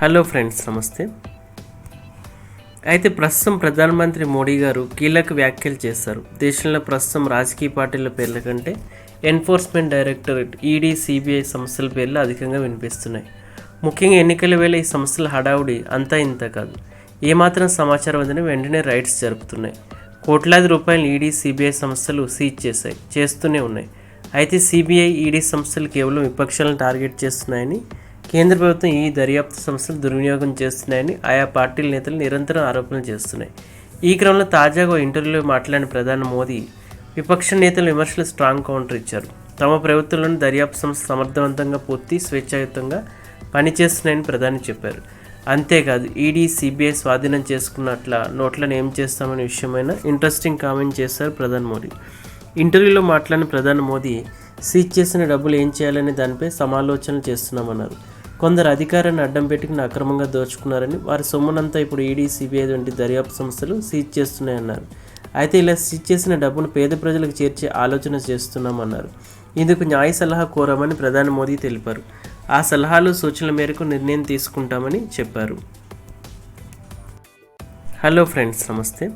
Hello friends నమస్తే. అయితే ప్రస్తుతం ప్రధానమంత్రి మోడీ గారు కీలక వ్యాఖ్యలు చేశారు. దేశంలో ప్రస్తుతం రాజకీయ పార్టీల పేర్ల కంటే ఎన్ఫోర్స్మెంట్ డైరెక్టరేట్ ఈడీ సిబిఐ సంస్థల పేర్లు అధికంగా వినిపిస్తున్నాయి. ముఖ్యంగా ఎన్నికల వేళ ఈ సంస్థల హడావుడి అంతా ఇంత కాదు. ఏమాత్రం సమాచారం అందిన వెంటనే రైట్స్ జరుపుతున్నాయి. కోట్లాది రూపాయలు ఈడీ సిబిఐ సంస్థలు సీజ్ చేశాయి చేస్తూనే ఉన్నాయి. అయితే సిబిఐ ఈడీ సంస్థలు కేవలం విపక్షాలను టార్గెట్ చేస్తున్నాయని కేంద్ర ప్రభుత్వం ఈ దర్యాప్తు సంస్థలు దుర్వినియోగం చేస్తున్నాయని ఆయా పార్టీల నేతలు నిరంతరం ఆరోపణలు చేస్తున్నాయి. ఈ క్రమంలో తాజాగా ఇంటర్వ్యూలో మాట్లాడిన ప్రధాని మోదీ విపక్ష నేతల విమర్శలు స్ట్రాంగ్ కౌంటర్ ఇచ్చారు. తమ ప్రభుత్వంలోని దర్యాప్తు సంస్థ సమర్థవంతంగా పూర్తి స్వేచ్ఛాయుతంగా పనిచేస్తున్నాయని ప్రధాని చెప్పారు. అంతేకాదు ఈడీ సిబిఐ స్వాధీనం చేసుకున్నట్ల నోట్లను ఏం చేస్తామనే విషయమైన ఇంట్రెస్టింగ్ కామెంట్ చేశారు ప్రధాని మోడీ ఇంటర్వ్యూలో మాట్లాడిన ప్రధాని మోదీ సీజ్ చేసిన డబ్బులు ఏం చేయాలనే దానిపై సమాలోచనలు చేస్తున్నామన్నారు. కొందరు అధికారాన్ని అడ్డం పెట్టుకుని అక్రమంగా దోచుకున్నారని వారి సొమ్మునంతా ఇప్పుడు ఈడీ సిబిఐ వంటి దర్యాప్తు సంస్థలు సీజ్ చేస్తున్నాయన్నారు. అయితే ఇలా సీజ్ చేసిన డబ్బును పేద ప్రజలకు చేర్చే ఆలోచన చేస్తున్నామన్నారు. ఇందుకు న్యాయ సలహా కోరామని ప్రధాని మోదీ తెలిపారు. ఆ సలహాలు సూచనల మేరకు నిర్ణయం తీసుకుంటామని చెప్పారు. హలో ఫ్రెండ్స్ నమస్తే.